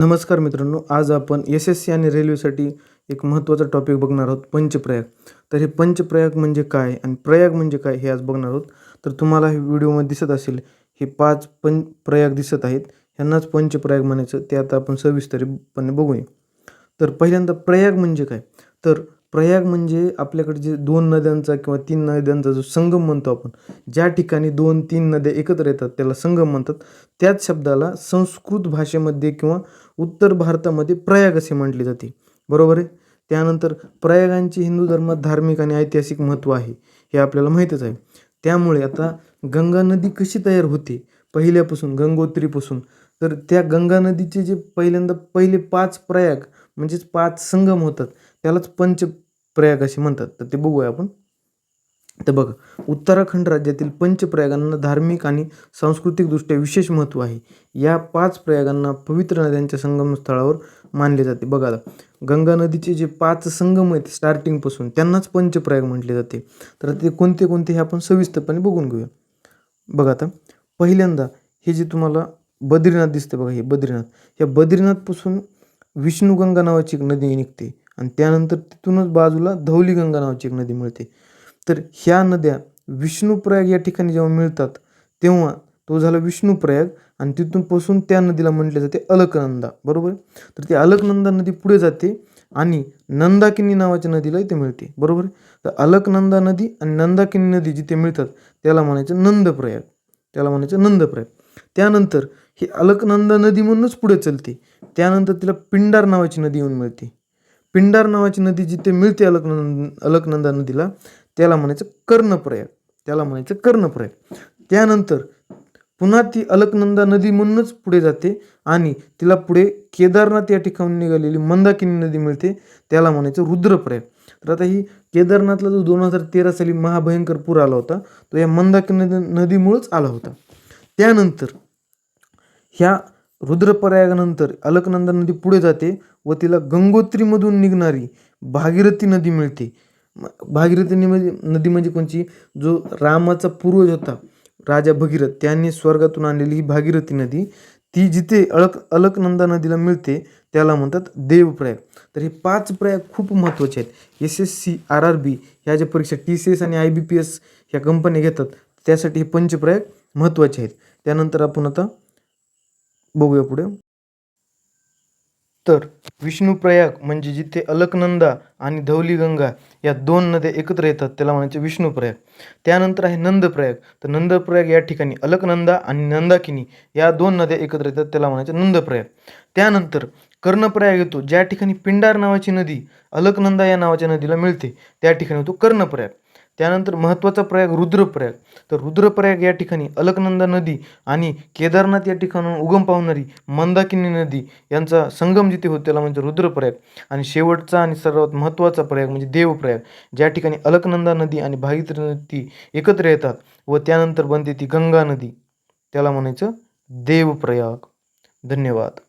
नमस्कार मित्रांनो आज आपण एस एस सी आणि रेल्वेसाठी एक महत्त्वाचा टॉपिक बघणार आहोत पंचप्रयाग. तर हे पंचप्रयाग म्हणजे काय आणि प्रयाग म्हणजे काय हे आज बघणार आहोत. तर तुम्हाला हे व्हिडिओमध्ये दिसत असेल हे पाच पं प्रयाग दिसत आहेत. ह्यांनाच पंचप्रयाग म्हणायचं ते आता आपण सविस्तरीपणे बघूया. तर पहिल्यांदा प्रयाग म्हणजे काय? तर प्रयाग म्हणजे आपल्याकडे जे दोन नद्यांचा किंवा तीन नद्यांचा जो संगम म्हणतो आपण ज्या ठिकाणी दोन तीन नद्या एकत्र येतात त्याला संगम म्हणतात. त्याच शब्दाला संस्कृत भाषेमध्ये किंवा उत्तर भारतामध्ये प्रयाग असे म्हटले जाते. बरोबर आहे? त्यानंतर प्रयागांचे हिंदू धर्मात धार्मिक आणि ऐतिहासिक महत्त्व आहे हे आपल्याला माहीतच आहे. त्यामुळे आता गंगा नदी कशी तयार होते? पहिल्यापासून गंगोत्रीपासून. तर त्या गंगा नदीचे जे पहिल्यांदा पहिले पाच प्रयाग म्हणजेच पाच संगम होतात त्यालाच पंच पंचप्रयाग असे म्हणतात. तर ते बघूया आपण. तर बघा उत्तराखंड राज्यातील पंचप्रयागांना धार्मिक आणि सांस्कृतिकदृष्ट्या विशेष महत्त्व आहे. या पाच प्रयागांना पवित्र नद्यांच्या संगमस्थळावर मानले जाते. बघा आता गंगा नदीचे जे पाच संगम आहेत स्टार्टिंगपासून त्यांनाच पंचप्रयाग म्हटले जाते. तर ते कोणते कोणते हे आपण सविस्तरपणे बघून घेऊया. बघा आता पहिल्यांदा हे जे तुम्हाला बद्रीनाथ दिसते बघा हे बद्रीनाथ. या बद्रीनाथपासून विष्णुगंगा नावाची एक नदी निघते. आणि त्यानंतर तिथूनच बाजूला धौलीगंगा नावाची एक नदी मिळते. तर ह्या नद्या विष्णुप्रयाग या ठिकाणी जेव्हा मिळतात तेव्हा तो झाला विष्णुप्रयाग आणि तिथून पासून त्या नदीला म्हटले जाते अलकनंदा. बरोबर? तर ती अलकनंदा नदी पुढे जाते आणि नंदाकिनी नावाच्या नदीला इथे मिळते. बरोबर? तर अलकनंदा नदी आणि नंदाकिनी नदी जिथे मिळतात त्याला म्हणायचं नंदप्रयाग. त्याला म्हणायचं नंदप्रयाग. त्यानंतर ही अलकनंदा नदी म्हणूनच पुढे चलते. त्यानंतर तिला पिंडार नावाची नदी येऊन मिळते. पिंडार नावाची नदी जिथे मिळते अलकनंद अलकनंदा नदीला त्याला म्हणायचं कर्णप्रयाग. त्याला म्हणायचं कर्णप्रयाग. त्यानंतर पुन्हा ती अलकनंदा नदी म्हणूनच पुढे जाते आणि तिला पुढे केदारनाथ या ठिकाणी निघालेली मंदाकिनी नदी मिळते. त्याला म्हणायचं रुद्रप्रयाग. तर आता ही केदारनाथला जो दोन हजार तेरा साली महाभयंकर पूर आला होता तो या मंदाकिनी नदी नदीमुळंच आला होता. त्यानंतर ह्या रुद्रप्रयागानंतर अलकनंदा नदी पुढे जाते व तिला गंगोत्रीमधून निघणारी भागीरथी नदी मिळते. भागीरथी नदी नदी म्हणजे कोणची? जो रामाचा पूर्वज होता राजा भगीरथ. त्यांनी स्वर्गातून आणलेली ही भागीरथी नदी ती जिथे अलक अलकनंदा नदीला मिळते त्याला म्हणतात देवप्रयाग. तर हे पाच प्रयाग खूप महत्त्वाचे आहेत. S S C R R B ह्या ज्या परीक्षा टी सी एस आणि आय बी पी एस ह्या कंपन्या घेतात त्यासाठी हे पंचप्रयाग महत्त्वाचे आहेत. त्यानंतर आपण आता बघूया पुढे. तर विष्णुप्रयाग म्हणजे जिथे अलकनंदा आणि धौलीगंगा या दोन नद्या एकत्र येतात त्याला म्हणायचे विष्णुप्रयाग त्यानंतर आहे नंदप्रयाग तर नंदप्रयाग या ठिकाणी अलकनंदा आणि नंदाकिनी या दोन नद्या एकत्र येतात त्याला म्हणायचे नंदप्रयाग त्यानंतर कर्णप्रयाग येतो ज्या ठिकाणी पिंडार नावाची नदी अलकनंदा या नावाच्या नदीला मिळते त्या ठिकाणी होतो कर्णप्रयाग त्यानंतर महत्त्वाचा प्रयाग रुद्रप्रयाग. तर रुद्रप्रयाग या ठिकाणी अलकनंदा नदी आणि केदारनाथ या ठिकाणून उगम पावणारी मंदाकिनी नदी यांचा संगम जिथे होतो त्याला म्हणजे रुद्रप्रयाग. आणि शेवटचा आणि सर्वात महत्त्वाचा प्रयाग म्हणजे देवप्रयाग ज्या ठिकाणी अलकनंदा नदी आणि भागीरथी नदी एकत्र येतात व त्यानंतर बनते ती गंगा नदी. त्याला म्हणायचं देवप्रयाग. धन्यवाद.